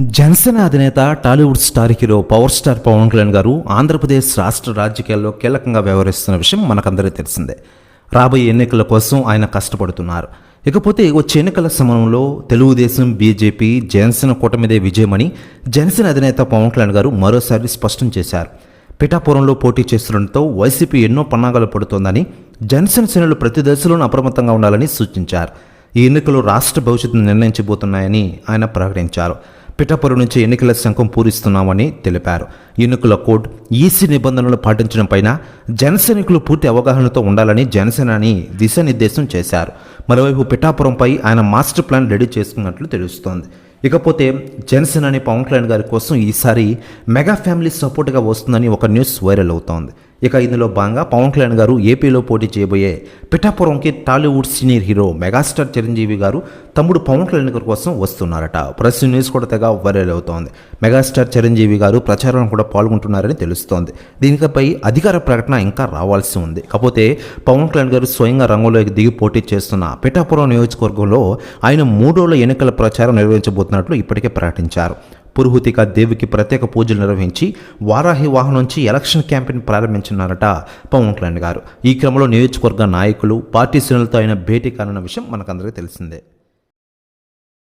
జనసేన అధినేత Tollywood star hero power star Pawan Kalyan garu Andhra Pradesh రాష్ట్ర రాజకీయాల్లో కీలకంగా వ్యవహరిస్తున్న విషయం మనకందరికీ తెలిసిందే. రాబోయే ఎన్నికల కోసం ఆయన కష్టపడుతున్నారు. ఇకపోతే వచ్చే ఎన్నికల సమయంలో తెలుగుదేశం బీజేపీ జనసేన కూటమిదే విజయమని జనసేన అధినేత పవన్ కళ్యాణ్ గారు మరోసారి స్పష్టం చేశారు. పిఠాపురంలో పోటీ చేస్తుండటంతో వైసీపీ ఎన్నో పన్నాగాలు పడుతోందని జనసేన సేనలు ప్రతి దశలోనూ అప్రమత్తంగా ఉండాలని సూచించారు. ఈ ఎన్నికలు రాష్ట్ర భవిష్యత్తును నిర్ణయించబోతున్నాయని ఆయన ప్రకటించారు. పిఠాపురం నుంచి ఎన్నికల శంఖం పూరిస్తున్నామని తెలిపారు. ఎన్నికల కోడ్ ఈసీ నిబంధనలు పాటించడం పైన జనసైనికులు పూర్తి అవగాహనతో ఉండాలని జనసేనని దిశానిర్దేశం చేశారు. మరోవైపు పిఠాపురంపై ఆయన మాస్టర్ ప్లాన్ రెడీ చేసుకున్నట్లు తెలుస్తోంది. ఇకపోతే జనసేనాని పవన్ కళ్యాణ్ గారి కోసం ఈసారి మెగా ఫ్యామిలీ సపోర్ట్గా వస్తుందని ఒక న్యూస్ వైరల్ అవుతోంది. ఇక ఇందులో భాగంగా పవన్ కళ్యాణ్ గారు ఏపీలో పోటీ చేయబోయే పిఠాపురంకి Tollywood senior hero megastar Chiranjeevi garu తమ్ముడు పవన్ కళ్యాణ్ గారి కోసం వస్తున్నారట. ప్రెస్ న్యూస్ కూడా తెగ వైరల్ అవుతోంది. మెగాస్టార్ చిరంజీవి గారు ప్రచారంలో కూడా పాల్గొంటున్నారని తెలుస్తోంది. దీనిపై అధికార ప్రకటన ఇంకా రావాల్సి ఉంది. కాకపోతే పవన్ కళ్యాణ్ గారు స్వయంగా రంగంలోకి దిగి పోటీ చేస్తున్న పిఠాపురం నియోజకవర్గంలో ఆయన మూడోళ్ళ ఎన్నికల ప్రచారం నిర్వహించబోతున్నట్లు ఇప్పటికే ప్రకటించారు. పురుహుతిక దేవికి ప్రత్యేక పూజలు నిర్వహించి వారాహి వాహనం నుంచి ఎలక్షన్ క్యాంపెయిన్ ప్రారంభించున్నారట పవన్ కళ్యాణ్ గారు. ఈ క్రమంలో నియోజకవర్గ నాయకులు పార్టీ శ్రేణులతో ఆయన భేటీ కానున్న విషయం మనకందరికీ తెలిసిందే.